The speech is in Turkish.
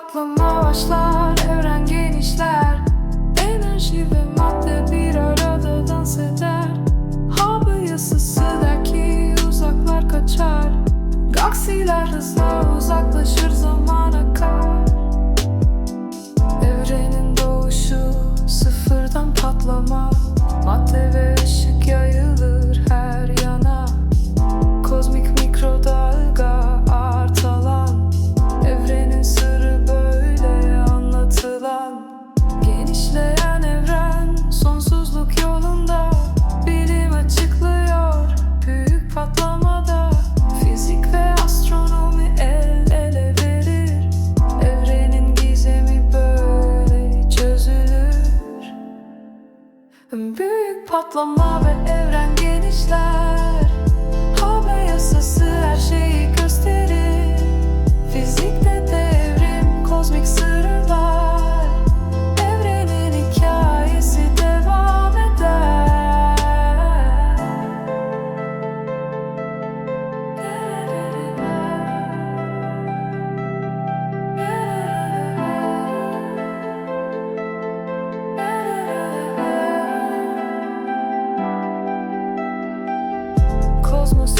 patlama başlar Evren genişler Büyük patlama ve evren genişler. cosmos